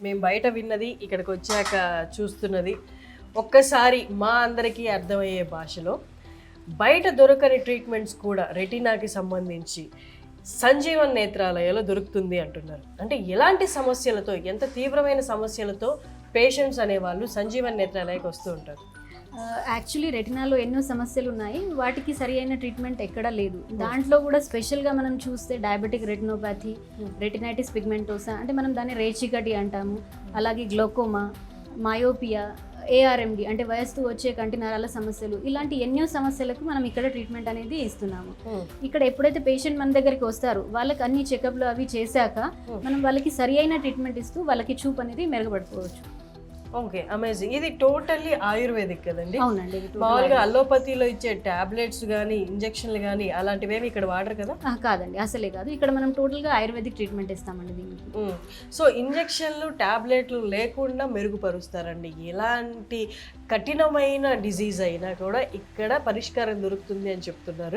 మేము బయట విన్నది ఇక్కడికి వచ్చాక చూస్తున్నది. ఒక్కసారి మా అందరికీ అర్థమయ్యే భాషలో బయట దొరకని ట్రీట్మెంట్స్ కూడా రెటీనాకి సంబంధించి సంజీవన్ నేత్రాలయంలో దొరుకుతుంది అంటున్నారు. అంటే ఎలాంటి సమస్యలతో ఎంత తీవ్రమైన సమస్యలతో పేషెంట్స్ అనేవాళ్ళు సంజీవన్ నేత్రాలయకి వస్తూ ఉంటారు? యాక్చువల్లీ రెటినాలో ఎన్నో సమస్యలు ఉన్నాయి వాటికి సరి అయిన ట్రీట్మెంట్ ఎక్కడా లేదు. దాంట్లో కూడా స్పెషల్గా మనం చూస్తే డయాబెటిక్ రెటినోపాథీ రెటినైటిస్ పిగ్మెంటోసా అంటే మనం దాన్ని రేచికటి అంటాము. అలాగే గ్లోకోమా మయోపియా ఏఆర్ఎండి అంటే వయస్సు వచ్చే కంటి నరాల సమస్యలు. ఇలాంటి ఎన్నో సమస్యలకు మనం ఇక్కడ ట్రీట్మెంట్ అనేది ఇస్తున్నాము. ఇక్కడ ఎప్పుడైతే పేషెంట్ మన దగ్గరికి వస్తారో వాళ్ళకి అన్ని చెకప్లు అవి చేశాక మనం వాళ్ళకి సరి అయిన ట్రీట్మెంట్ ఇస్తూ వాళ్ళకి చూపు అనేది మెరుగుపడుకోవచ్చు. ఓకే అమేజింగ్ ఇది టోటల్లీ ఆయుర్వేదిక్ కదండి. అవునండి మామూలుగా అల్లోపతిలో ఇచ్చే టాబ్లెట్స్ కానీ ఇంజెక్షన్లు కానీ అలాంటివేమి ఇక్కడ వాడరు కదా? కాదండి అసలే కాదు. ఇక్కడ మనం టోటల్గా ఆయుర్వేదిక్ ట్రీట్మెంట్ ఇస్తామండి దీనికి. సో ఇంజెక్షన్లు టాబ్లెట్లు లేకుండా మెరుగుపరుస్తారండి. ఎలాంటి కఠినమైన డిజీజ్ అయినా కూడా ఇక్కడ పరిష్కారం దొరుకుతుంది అని చెప్తున్నారు.